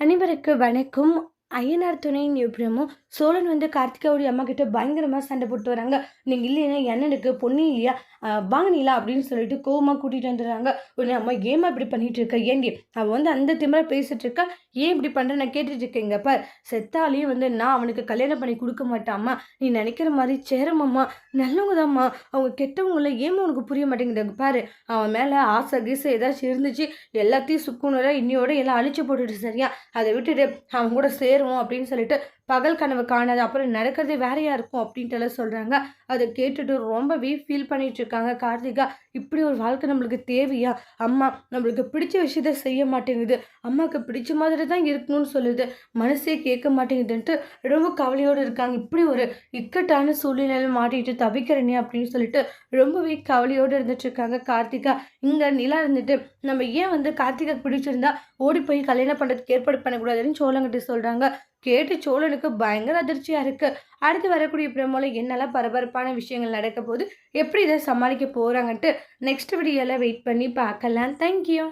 அனைவருக்கு வணக்கம். ஐயனார் துணை நிபுணமும் சோழன் வந்து கார்த்திகாவுடைய அம்மா கிட்ட பயங்கரமாக சண்டை போட்டு வராங்க. நீங்கள் இல்லைன்னா என்னனுக்கு பொண்ணு இல்லையா? வாங்கினீங்களா அப்படின்னு சொல்லிட்டு கோவமாக கூட்டிகிட்டு வந்துடுறாங்க. உடனே அம்மா ஏமா இப்படி பண்ணிட்டு இருக்க? ஏண்டி? அவன் வந்து அந்த திமிர பேசிட்டு இருக்கா? ஏன் இப்படி பண்ணுற நான் கேட்டுட்டு இருக்கேங்க பார். செத்தாலேயும் வந்து நான் அவனுக்கு கல்யாணம் பண்ணி கொடுக்க மாட்டாம்மா. நீ நினைக்கிற மாதிரி சேரமம்மா. நல்லவங்க தான்மா அவங்க கெட்டவங்கள ஏமா உனக்கு புரிய மாட்டேங்குது பாரு. அவன் மேலே ஆசை கீசை ஏதாச்சும் இருந்துச்சு எல்லாத்தையும் சுக்குனராக இன்னையோட எல்லாம் அழிச்சு போட்டுட்டு சரியா? அதை விட்டுட்டு அவன் கூட சேர் சேருவோம் அப்படின்னு சொல்லிட்டு பகல் கனவு காணாது அப்புறம் நடக்கிறதே வேறையாக இருக்கும் அப்படின்ட்டு எல்லாம் சொல்கிறாங்க அதை கேட்டுட்டு ரொம்பவே ஃபீல் பண்ணிகிட்டு இருக்காங்க கார்த்திகா. இப்படி ஒரு வாழ்க்கை நம்மளுக்கு தேவையா? அம்மா நம்மளுக்கு பிடிச்ச விஷயத்த செய்ய மாட்டேங்குது. அம்மாவுக்கு பிடிச்ச மாதிரி தான் இருக்கணும்னு சொல்லுது. மனசே கேட்க மாட்டேங்குதுன்ட்டு ரொம்ப கவலையோடு இருக்காங்க. இப்படி ஒரு இக்கட்டான சூழ்நிலையில் மாட்டிட்டு தவிக்கிறனே அப்படின்னு சொல்லிட்டு ரொம்பவே கவலையோடு இருந்துட்டுருக்காங்க கார்த்திகா. இங்கே நிலா இருந்துட்டு நம்ம ஏன் வந்து கார்த்திகா பிடிச்சிருந்தா ஓடி போய் கல்யாணம் பண்ணுறதுக்கு ஏற்பாடு பண்ணக்கூடாதுன்னு சோழங்கிட்ட சொல்கிறாங்க கேட்டு சோழனுக்கு பயங்கர அதிர்ச்சியாக இருக்குது அடுத்து வரக்கூடிய பிரமோல என்னெல்லாம் பரபரப்பான விஷயங்கள் நடக்க போது எப்படி இதை சமாளிக்க போகிறாங்கன்ட்டு நெக்ஸ்ட் வீடியோவில் வெயிட் பண்ணி பார்க்கலாம். தேங்க்யூ